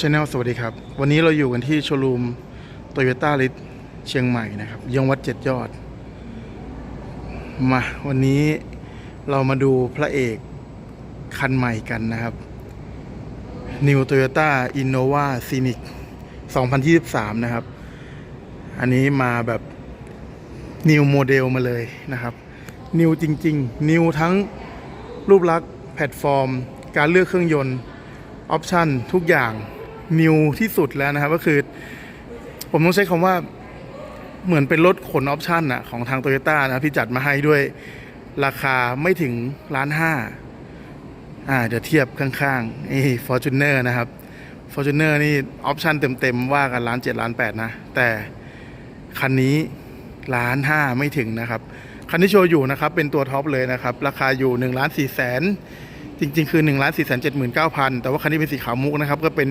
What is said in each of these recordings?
ชแนลสวัสดีครับ วันนี้เราอยู่กันที่โชว์รูมโตโยต้าลิสเชียงใหม่นะครับยังวัดเจ็ดยอด มาวันนี้เรามาดูพระเอกคันใหม่กันนะครับ New Toyota Innova Scenic 2023 นะครับ อันนี้มาแบบ New Model มาเลยนะครับ New จริง ๆ New ทั้งรูปลักษณ์แพลตฟอร์ม การเลือกเครื่องยนต์ออปชันทุกอย่าง นิวที่สุดแล้วนะครับ ก็คือ ผมต้องใช้คำว่าเหมือนเป็นรถขนออปชันอะของทางโตโยต้านะที่จัดมาให้ด้วยราคาไม่ถึงล้านห้าอ่าเดี๋ยวเทียบข้างๆนี่ฟอร์จูเนอร์นะครับฟอร์จูเนอร์นี่ออปชันเต็มๆว่ากันล้านเจ็ดล้านแปดนะ แต่คันนี้ล้านห้าไม่ถึงนะครับ คันที่โชว์อยู่นะครับ เป็นตัวท็อปเลยนะครับ ราคาอยู่1นึ่งล้านสี่แสน จริงๆ คือ1นึ่งล้านสี่แสนเจ็ดหมื่นเก้าพันแต่ว่าคันนี้เป็นสีขาวมุกนะครับ ก็เป็น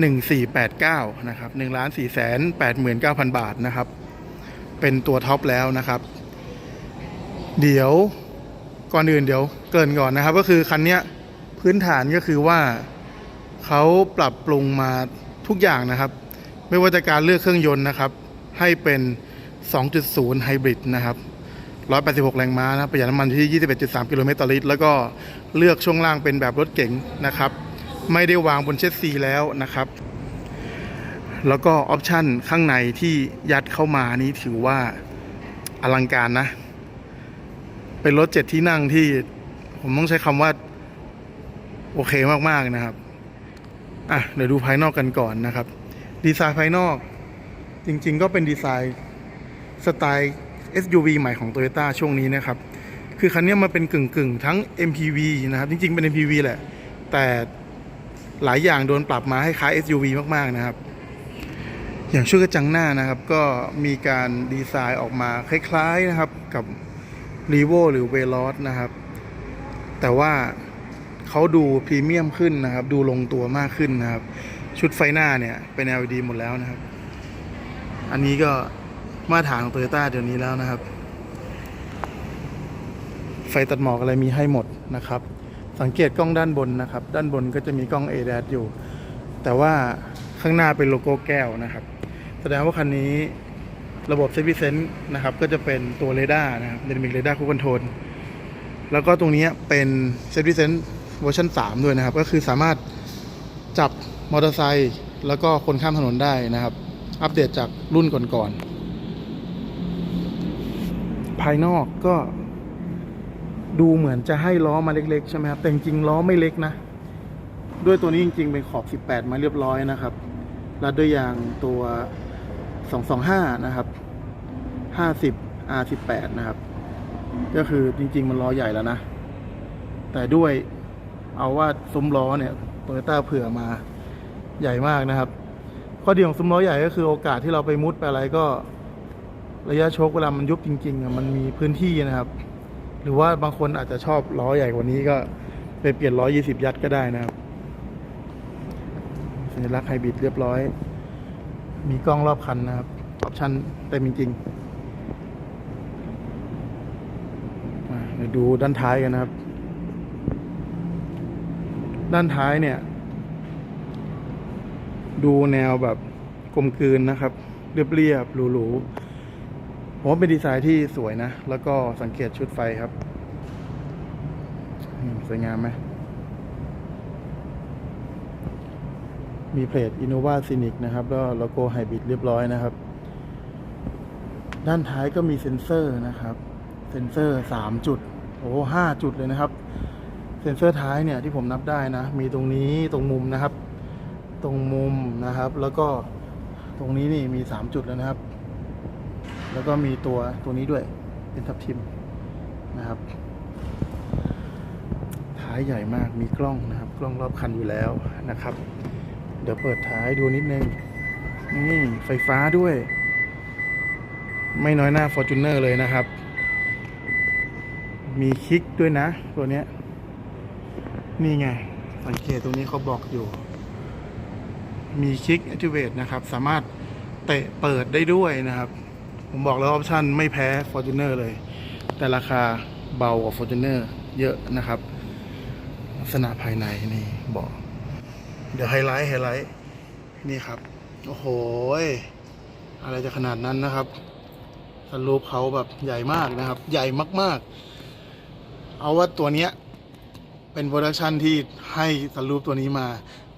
หนึ่งสี่แปดเก้านะครับหนึ่งล้านสี่แสนแปดหมื่นเก้าพันบาทนะครับ เป็นตัวท็อปแล้วนะครับ เดี๋ยวก่อนอื่นเดี๋ยวเกรินก่อนนะครับ ก็คือคันนี้พื้นฐานก็คือว่าเขาปรับปรุงมาทุกอย่างนะครับ ไม่ว่าจะการเลือกเครื่องยนต์นะครับ ให้เป็น 2.0ไฮบริดนะครับ186 แรงม้านะประหยัดน้ำมันที่ 21.3 กิโลเมตรต่อลิตร แล้วก็ เลือกช่วงล่างเป็นแบบรถเก๋งนะครับ ไม่ได้วางบนเชสซีแล้วนะครับ แล้วก็ออปชันข้างในที่ยัดเข้ามานี้ถือว่าอลังการนะ เป็นรถเจ็ดที่นั่งที่ผมต้องใช้คำว่า โอเคมาก ๆ นะครับอะเดี๋ยวดูภายนอกกันก่อนนะครับ ดีไซน์ภายนอกจริง ๆ ก็เป็นดีไซน์สไตล์ SUV ใหม่ของ Toyota ช่วงนี้นะครับ คือคันนี้มาเป็นกึ่งๆทั้ง MPV นะครับ จริง ๆ เป็น MPV แหละ แต่หลายอย่างโดนปรับมาให้คล้าย SUV มาก ๆ นะครับ อย่างชุดกระจังหน้านะครับ ก็มีการดีไซน์ออกมาคล้าย ๆ นะครับกับ r e v o หรือ v e l o s นะครับ แต่ว่าเขาดูพรีเมียมขึ้นนะครับ ดูลงตัวมากขึ้นนะครับ ชุดไฟหน้าเนี่ยเป็น LED หมดแล้วนะครับ อันนี้ก็มาตรฐานของโตโยต้าเดี๋ยวนี้แล้วนะครับ ฟตัดหมอกอะไรมีให้หมดนะครับ สังเกตกล้องด้านบนนะครับ ด้านบนก็จะมีกล้อง ADAS อยู่ แต่ว่าข้างหน้าเป็นโลโก้แก้วนะครับ แสดงว่าคันนี้ระบบ s a f e t y Sense นะครับ ก็จะเป็นตัวเรดาร์นะครับ Dynamic Radar Cruise Control แล้วก็ตรงนี้เป็น s a f e t y Sense เวอร์ชัน3 ด้วยนะครับ ก็คือสามารถจับมอเตอร์ไซค์แล้วก็คนข้ามถนนได้นะครับ อัปเดตจากรุ่นก่อนๆภายนอกก็ ดูเหมือนจะให้ล้อมาเล็กๆใช่ไหมครับแต่จริงๆล้อไม่เล็กนะ ด้วยตัวนี้จริง ๆ เป็นขอบ 18 มาเรียบร้อยนะครับแล้วด้วยยางตัว 225 นะครับ 50 R18 นะครับ ก็คือจริง ๆ มันล้อใหญ่แล้วนะ แต่ด้วยเอาว่าซุ้มล้อเนี่ยโตโยต้าเผื่อมาใหญ่มากนะครับ ข้อดีของซุ้มล้อใหญ่ก็คือโอกาสที่เราไปมุดไปอะไรก็ระยะชคเวลามันยุบจริงๆอะมันมีพื้นที่นะครับ หรือว่าบางคนอาจจะชอบล้อใหญ่กว่านี้ก็ไปเปลี่ยนล้อ20ยัดก็ได้นะครับ สัญลักษณ์ไฮบริดเรียบร้อย มีกล้องรอบคันนะครับ ออปชั่นเต็มจริงๆมาเดี๋ยวดูด้านท้ายกันนะครับ ด้านท้ายเนี่ย ดูแนวแบบกลมกลืนนะครับ เรียบๆหรูๆ ผมว่าเป็นดีไซน์ที่สวยนะ แล้วก็สังเกตชุดไฟครับ สวยงามไหม มีเพลท Innova Scenic นะครับ แล้วโลโก้ไฮบริดเรียบร้อยนะครับ ด้านท้ายก็มีเซ็นเซอร์นะครับ เซ็นเซอร์สามจุด โอ้ห้าจุดเลยนะครับ เซ็นเซอร์ท้ายเนี่ยที่ผมนับได้นะ มีตรงนี้ตรงมุมนะครับ ตรงมุมนะครับ แล้วก็ตรงนี้นี่มีสามจุดแล้วนะครับ แล้วก็มีตัวตัวนี้ด้วยเป็นทับทิมนะครับ ท้ายใหญ่มากมีกล้องนะครับ กล้องรอบคันอยู่แล้วนะครับ เดี๋ยวเปิดท้ายดูนิดนึงนี่ไฟฟ้าด้วย ไม่น้อยหน้า Fortuner เลยนะครับ มีคลิกด้วยนะ ตัวเนี้ยนี่ไง สังเกตตรงนี้เขาบอกอยู่ มีคลิก Activate นะครับ สามารถเตะเปิดได้ด้วยนะครับ ผมบอกแล้วออปชันไม่แพ้ Fortuner เลย แต่ราคาเบากว่า Fortuner เยอะนะครับ ลักษณะภายในนี่บอก เดี๋ยวไฮไลท์ไฮไลท์นี่ครับ โอ้โห อะไรจะขนาดนั้นนะครับสรูปเขาแบบใหญ่มากนะครับ ใหญ่มาก ๆ เอาว่าตัวเนี้ยเป็นโปรดักชันที่ให้สรูปตัวนี้มา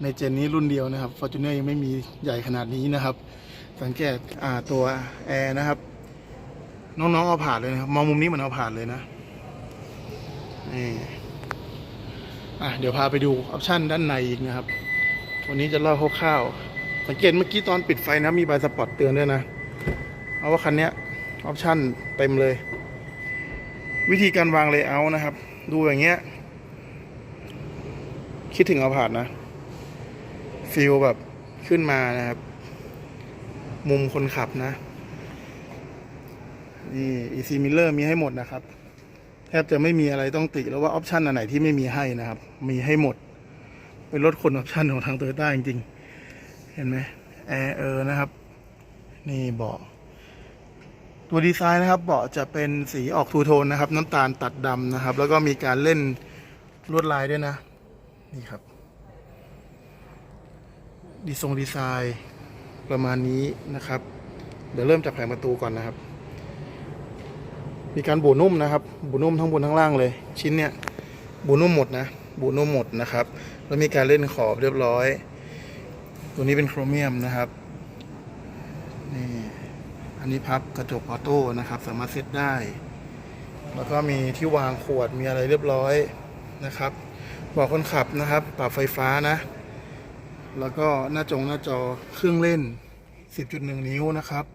ในเจนนี้รุ่นเดียวนะครับ f o r t u n e r ยังไม่มีใหญ่ขนาดนี้นะครับ สังเกตอ่าตัวแอร์นะครับ น้องๆเอาผ่านเลยนะครับมองมุมนี้เหมือนเอาผ่านเลยนะนี่อะเดี๋ยวพาไปดูออปชันด้านในอีกนะครับ วันนี้จะเล่าคร่าวๆสังเกตเมื่อกี้ตอนปิดไฟนะมีใบสปอตเตือนด้วยนะ เอาว่าคันนี้ออปชันเต็มเลย วิธีการวางเลเยอร์นะครับ ดูอย่างเงี้ย คิดถึงเอาผ่านนะฟิลแบบขึ้นมานะครับ มุมคนขับนะ นี่ Easy Miller มีให้หมดนะครับ แทบจะไม่มีอะไรต้องติแล้วว่าออปชันอันไหนที่ไม่มีให้นะครับ มีให้หมด เป็นรถคนออปชันของทางโตโยต้าจริงๆ เห็นไหมแอร์เออนะครับ นี่เบาะตัวดีไซน์นะครับเบาะจะเป็นสีออกทูโทนนะครับ น้ำตาลตัดดำนะครับ แล้วก็มีการเล่นลวดลายด้วยนะ นี่ครับ ดีทรงดีไซน์ประมาณนี้นะครับ เดี๋ยวเริ่มจากแผงประตูก่อนนะครับ มีการบูนุ่มนะครับ บูนุ่มทั้งบนทั้งล่างเลย ชิ้นเนี้ยบูนุ่มหมดนะ บูนุ่มหมดนะครับ แล้วมีการเล่นขอบเรียบร้อย ตัวนี้เป็นโครเมียมนะครับนี่อันนี้พับกระจกออโต้นะครับ สามารถเซตได้ แล้วก็มีที่วางขวดมีอะไรเรียบร้อยนะครับบอกคนขับนะครับ ปรับไฟฟ้านะ แล้วก็หน้าจงหน้าจอเครื่องเล่น 10.1 นิ้วนะครับ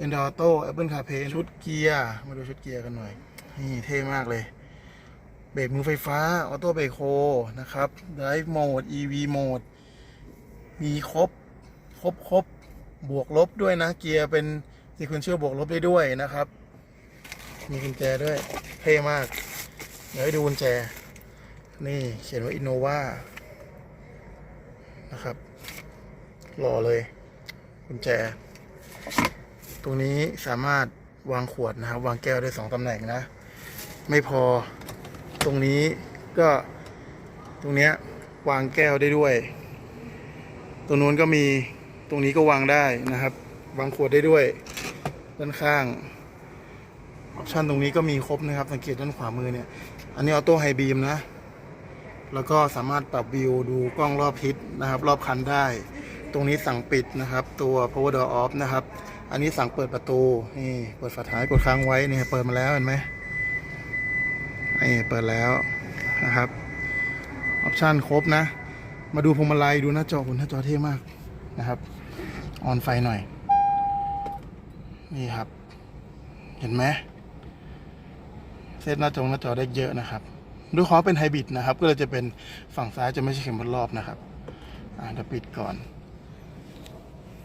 Android Auto Apple CarPlay ชุดเกียร์มาดูชุดเกียร์กันหน่อย นี่เท่มากเลย เบรกมือไฟฟ้า ออโต้เบรกโฮนะครับ Drive Mode EV Mode มีครบ ครบครบบวกลบด้วยนะ เกียร์เป็น sequential บวกลบได้ด้วยนะครับ มีกุญแจด้วย เท่มาก เดี๋ยวให้ดูกุญแจ นี่เขียนว่า Innova นะครับหล่อเลยกุญแจ ตรงนี้สามารถวางขวดนะครับ วางแก้วได้สองตำแหน่งนะ ไม่พอตรงนี้ก็ตรงเนี้ยวางแก้วได้ด้วย ตรงนู้นก็มีตรงนี้ก็วางได้นะครับ วางขวดได้ด้วยด้านข้างออปชันตรงนี้ก็มีครบนะครับ สังเกตด้านขวามือเนี่ย อันนี้ออโต้ไฮบีมนะ แล้วก็สามารถปรับวิวดูกล้องรอบทิศนะครับ รอบคันได้ ตรงนี้สั่งปิดนะครับ ตัว power door off นะครับ อันนี้สั่งเปิดประตูนี่เปิดฝาท้ายกดค้างไว้นี่เปิดมาแล้วเห็นไหมนี่เปิดแล้วนะครับออปชันครบนะ มาดูพวงมาลัยดูหน้าจอคุณหน้าจอเท่มากนะครับออนไฟหน่อย นี่ครับ เห็นไหมเซตหน้าจอหน้าจอได้เยอะนะครับด้วยความเป็นไฮบริดนะครับ ก็เลยจะเป็นฝั่งซ้ายจะไม่ใช่เข็มบนรอบนะครับ อ่าเดี๋ยวปิดก่อน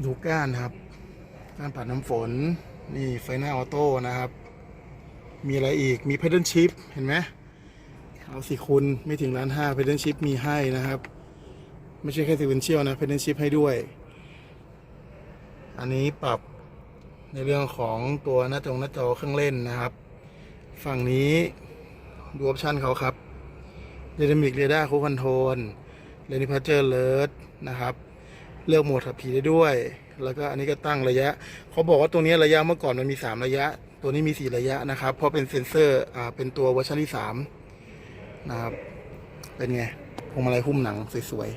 ดูก้านครับ กานปัดน้ำฝน นี่ไฟหน้าออโต้นะครับ มีอะไรอีกมี p พ d เดิลชิพเห็นไหมเอาสิคุณไม่ถึงล้านห้า p พ d เดิลชิพมีให้นะครับ ไม่ใช่แค่สิเวนเชียลนะ p พ d เดิลชิพให้ด้วย อันนี้ปรับในเรื่องของตัวหน้าจงหน้าจอเครื่องเล่นนะครับ ฝั่งนี้ดูออปชันเขาครับ Dynamic Radar Cruise Control Lane Departure Alert นะครับ เลือกโหมดขับขี่ได้ด้วย แล้วก็อันนี้ก็ตั้งระยะ เขาบอกว่าตัวนี้ระยะเมื่อก่อนมันมี 3 ระยะ ตัวนี้มี 4 ระยะนะครับ เพราะเป็นเซ็นเซอร์อ่าเป็นตัวเวอร์ชันที่3นะครับ เป็นไงพวงมาลัยหุ้มหนังสวย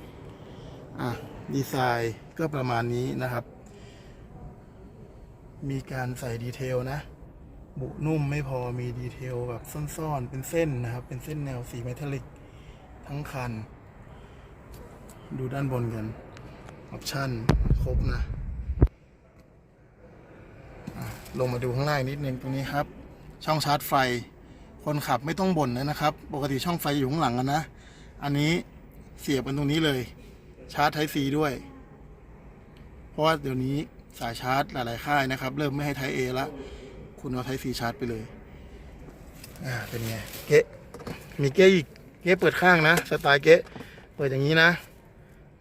ๆ อะดีไซน์ก็ประมาณนี้นะครับ มีการใส่ดีเทลนะ บุนุ่มไม่พอมีดีเทลแบบซ่อนๆ เป็นเส้นนะครับ เป็นเส้นแนวสีเมทัลลิกทั้งคัน ดูด้านบนกัน ออปชั่นครบนะ ลงมาดูข้างล่างนิดนึงตรงนี้ครับ ช่องชาร์จไฟ คนขับไม่ต้องบ่นเลยนะครับ ปกติช่องไฟอยู่ข้างหลังกันนะ อันนี้เสียบกันตรงนี้เลย ชาร์จไทซีด้วย เพราะว่าเดี๋ยวนี้สายชาร์จหลาย ๆ ค่ายนะครับ เริ่มไม่ให้ไทเอละ คุณเอาไทซีชาร์จไปเลย อ่า เป็นไง เกะมีเกะอีก เกะเปิดข้างนะ สไตล์เกะเปิดอย่างนี้นะ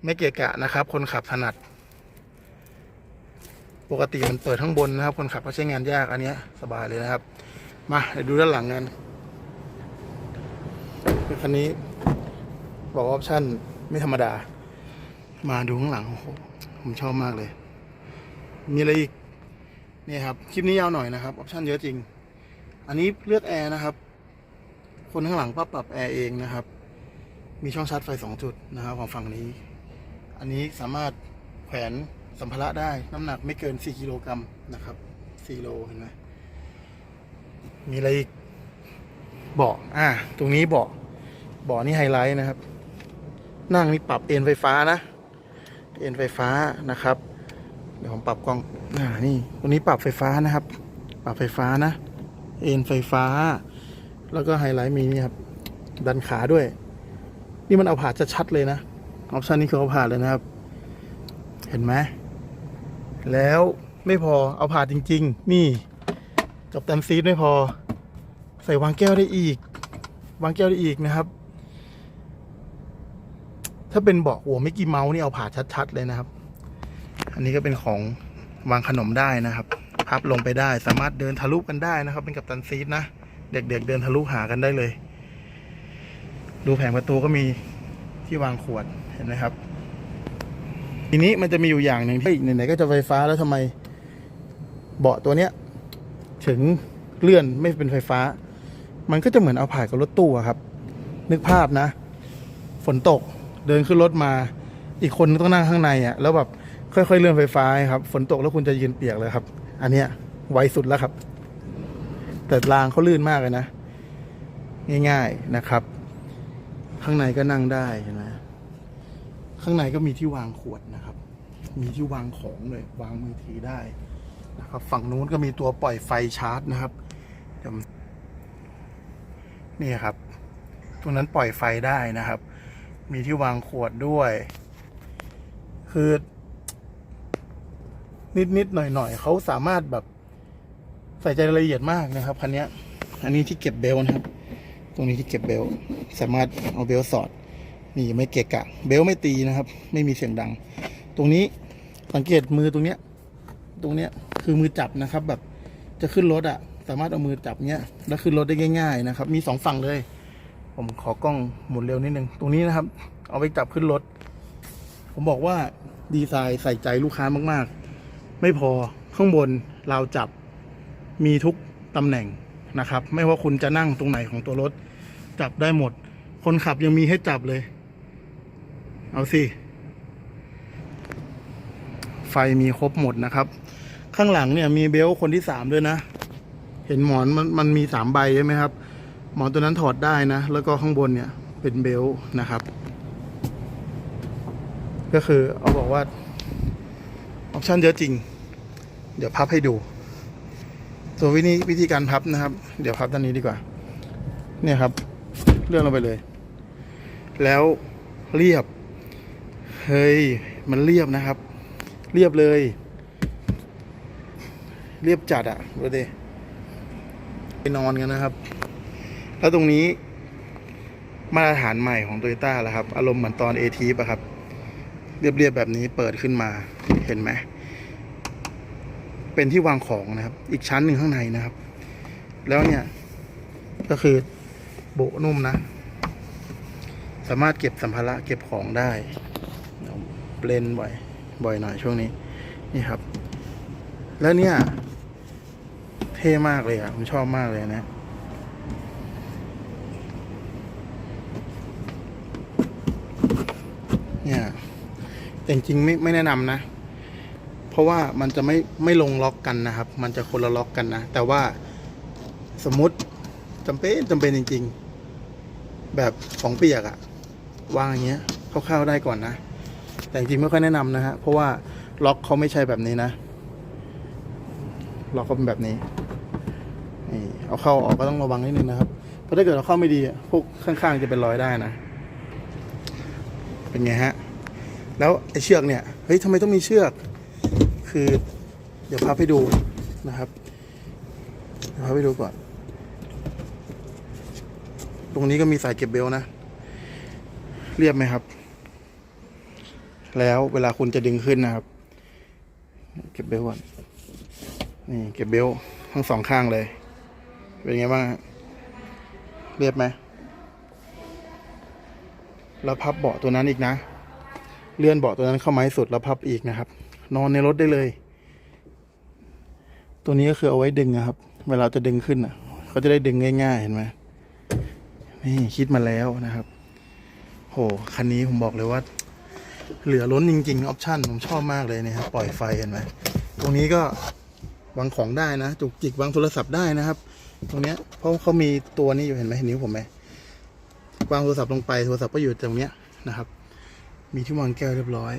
ไม่เกะกะนะครับ คนขับถนัด ปกติมันเปิดข้างบนนะครับ คนขับก็ใช้งานยากอันเนี้ยสบายเลยนะครับ มาเดี๋ยวดูด้านหลังกันคันนี้บอกออปชั่นไม่ธรรมดา มาดูข้างหลังโอ้โหผมชอบมากเลย มีอะไรอีกนี่ครับคลิปนี้ยาวหน่อยนะครับออปชั่นเยอะจริง อันนี้เลือกแอร์นะครับ คนข้างหลังก็ปรับแอร์เองนะครับ มีช่องชาร์จไฟสองจุดนะครับของฝั่งนี้ อันนี้สามารถแขวนสัมภาระได้น้ำหนักไม่เกิน 4 กิโลกรัมนะครับ4โลเห็นไหมมีอะไรอีกเบาะอ่า ตรงนี้เบาะเบาะนี่ไฮไลท์นะครับ นั่งนี่ปรับเอ็นไฟฟ้านะ เอนไฟฟ้านะครับ เดี๋ยวผมปรับกล้องอ่านี่ตรงนี้ปรับไฟฟ้านะครับ ปรับไฟฟ้านะ เอนไฟฟ้า แล้วก็ไฮไลท์มีนี่ครับ ดันขาด้วย นี่มันเอาผ่าจะชัดเลยนะ ออปชันนี้คือเอาผ่าเลยนะครับ เห็นไหมแล้วไม่พอเอาผ่าจริง ๆ นี่กับตันซีดไม่พอ ใส่วางแก้วได้อีก วางแก้วได้อีกนะครับ ถ้าเป็นเบาะหัวไม่กี่เมาส์นี่เอาผ่าชัด ๆ เลยนะครับ อันนี้ก็เป็นของวางขนมได้นะครับ พับลงไปได้สามารถเดินทะลุกันได้นะครับ เป็นกับตันซีดนะ เด็ก ๆ เดินทะลุหากันได้เลย ดูแผงประตูก็มีที่วางขวด เห็นไหมครับ ทีนี้มันจะมีอยู่อย่างหนึ่งที่ไหนๆก็จะไฟฟ้าแล้วทำไม เบาะตัวเนี้ย ถึงเลื่อนไม่เป็นไฟฟ้า มันก็จะเหมือนเอาผ่านกับรถตู้ครับ นึกภาพนะ ฝนตกเดินขึ้นรถมา อีกคนต้องนั่งข้างในอะแล้วแบบค่อยๆเลื่อนไฟฟ้าครับ ฝนตกแล้วคุณจะยืนเปียกเลยครับ อันเนี้ยไวสุดแล้วครับ แต่รางเขาลื่นมากเลยนะ ง่าย ๆนะครับ ข้างในก็นั่งได้เห็นไหม ข้างในก็มีที่วางขวดนะครับ มีที่วางของเลยวางมือถือได้นะครับ ฝั่งนู้นก็มีตัวปล่อยไฟชาร์จนะครับนี่ครับ ตรงนั้นปล่อยไฟได้นะครับ มีที่วางขวดด้วย คือ นิดๆหน่อยๆเขาสามารถแบบ ใส่ใจรายละเอียดมากนะครับคันนี้อันนี้ที่เก็บเบลต์นะครับ ตรงนี้ที่เก็บเบลต์สามารถเอาเบลต์สอด นี่ไม่เกะกะ เบลไม่ตีนะครับ ไม่มีเสียงดัง ตรงนี้สังเกตมือตรงเนี้ย ตรงเนี้ยคือมือจับนะครับ แบบจะขึ้นรถอะสามารถเอามือจับเนี้ยแล้วขึ้นรถได้ง่าย ๆ นะครับ มีสองฝั่งเลย ผมขอกล้องหมุนเร็วนิดนึง ตรงนี้นะครับ เอาไปจับขึ้นรถ ผมบอกว่าดีไซน์ใส่ใจลูกค้ามากๆ ไม่พอข้างบนราวจับมีทุกตำแหน่งนะครับ ไม่ว่าคุณจะนั่งตรงไหนของตัวรถ จับได้หมด คนขับยังมีให้จับเลย เอาสิ ไฟมีครบหมดนะครับ ข้างหลังเนี่ยมีเบลต์คนที่สามด้วยนะ เห็นหมอนมันมันมีสามใบใช่ไหมครับ หมอนตัวนั้นถอดได้นะ แล้วก็ข้างบนเนี่ย เป็นเบลต์นะครับ ก็คือเอาบอกว่า ออปชั่นเยอะจริง เดี๋ยวพับให้ดูตัววิธีวิธีการพับนะครับ เดี๋ยวพับด้านนี้ดีกว่า เนี่ยครับ เลื่อนลงไปเลย แล้วเรียบ เฮ้ย มันเรียบนะครับ เรียบเลย เรียบจัดอะดูดิไปนอนกันนะครับ แล้วตรงนี้ มาตรฐานใหม่ของโตโยต้าแล้วครับ อารมณ์เหมือนตอนเอทีปะครับ เรียบๆแบบนี้เปิดขึ้นมาเห็นไหมเป็นที่วางของนะครับ อีกชั้นหนึ่งข้างในนะครับ แล้วเนี่ย ก็คือโบนุ่มนะ สามารถเก็บสัมภาระเก็บของได้ เลนบ่อย บ่อยหน่อยช่วงนี้ นี่ครับ แล้วเนี่ย เท่มากเลยอะ ผมชอบมากเลยนะ เนี่ยแต่จริงไม่ไม่แนะนำนะ เพราะว่ามันจะไม่ไม่ลงล็อกกันนะครับ มันจะคนละล็อกกันนะ แต่ว่าสมมติจำเป็นจำเป็นจริง ๆ แบบของเปียกอะวางอย่างเงี้ยคร่าวๆได้ก่อนนะ แต่จริงไม่ค่อยแนะนำนะฮะ เพราะว่าล็อกเขาไม่ใช่แบบนี้นะ ล็อกเขาเป็นแบบนี้นี่เอาเข้าออกก็ต้องระวังนิดนึงนะครับ เพราะถ้าเกิดเราเข้าไม่ดีพวกข้างๆจะเป็นรอยได้นะ เป็นไงฮะ แล้วไอ้เชือกเนี่ย เฮ้ยทำไมต้องมีเชือก คือ เดี๋ยวพับให้ดูนะครับ เดี๋ยวพับให้ดูก่อน ตรงนี้ก็มีสายเก็บเบลนะ เรียบไหมครับ แล้วเวลาคุณจะดึงขึ้นนะครับ เก็บเบลต์ก่อนนี่เก็บเบลต์ทั้งสองข้างเลย เป็นไงบ้างเรียบไหมแล้วพับเบาะตัวนั้นอีกนะ เลื่อนเบาะตัวนั้นเข้ามาให้สุดแล้วพับอีกนะครับ นอนในรถได้เลย ตัวนี้ก็คือเอาไว้ดึงนะครับ เวลาจะดึงขึ้นอะเขาจะได้ดึงง่ายๆเห็นไหมนี่คิดมาแล้วนะครับ โหคันนี้ผมบอกเลยว่า เหลือล้นจริงๆออปชั่นผมชอบมากเลยเนี่ยครับปล่อยไฟเห็นไหมตรงนี้ก็วางของได้นะจุกจิกวางโทรศัพท์ได้นะครับ ตรงเนี้ยเพราะเขามีตัวนี้อยู่เห็นไหมเห็นนิ้วผมไหมวางโทรศัพท์ลงไปโทรศัพท์ก็อยู่ตรงเนี้ยนะครับ มีที่วางแก้วเรียบร้อย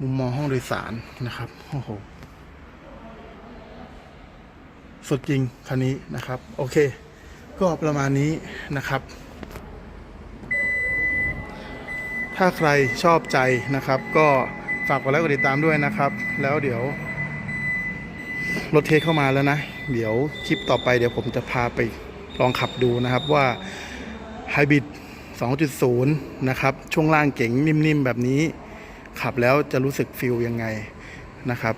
มุมมองห้องโดยสารนะครับโอ้โหสดจริงคันนี้นะครับ โอเค ก็ประมาณนี้นะครับ ถ้าใครชอบใจนะครับ ก็ฝากกดไลค์กดติดตามด้วยนะครับ แล้วเดี๋ยวรถเทสเข้ามาแล้วนะ เดี๋ยวคลิปต่อไปเดี๋ยวผมจะพาไปลองขับดูนะครับว่า Hybrid 2.0 นะครับ ช่วงล่างเก๋งนิ่มๆ แบบนี้ ขับแล้วจะรู้สึกฟิลยังไงนะครับ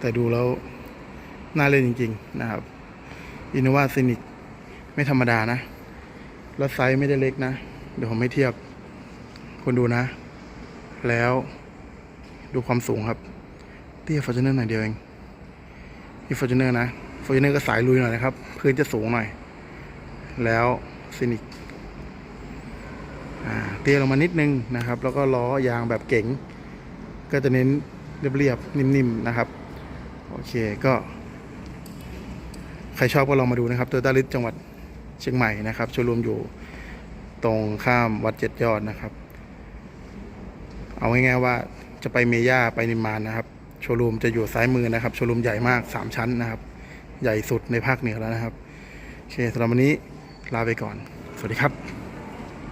แต่ดูแล้ว น่าเล่นจริง ๆ นะครับ Innova Scenic ไม่ธรรมดานะรถไซส์ไม่ได้เล็กนะ เดี๋ยวผมไม่เทียบ คุณดูนะ แล้วดูความสูงครับเตี้ยฟอร์จูเนอร์หน่อยเดียวเองนี่ฟอร์จูเนอร์นะฟอร์จูเนอร์ก็สายลุยหน่อยนะครับ พื้นจะสูงหน่อย แล้วซินิกเตี้ยลงมานิดนึงนะครับ แล้วก็ล้อยางแบบเก๋ง ก็จะเน้นเรียบๆนิ่มๆนะครับ โอเคก็ ใครชอบก็ลองมาดูนะครับตัวตาลิสจังหวัดเชียงใหม่นะครับชว์รูมอยู่ตรงข้ามวัดเจ็ดยอดนะครับ เอาง่ายๆว่าจะไปเมย่าไปนิมมานนะครับโชว์รูมจะอยู่ซ้ายมือนะครับโชว์รูมใหญ่มาก 3 ชั้นนะครับ ใหญ่สุดในภาคเหนือแล้วนะครับโอเคสำหรับวันนี้ลาไปก่อน สวัสดีครับ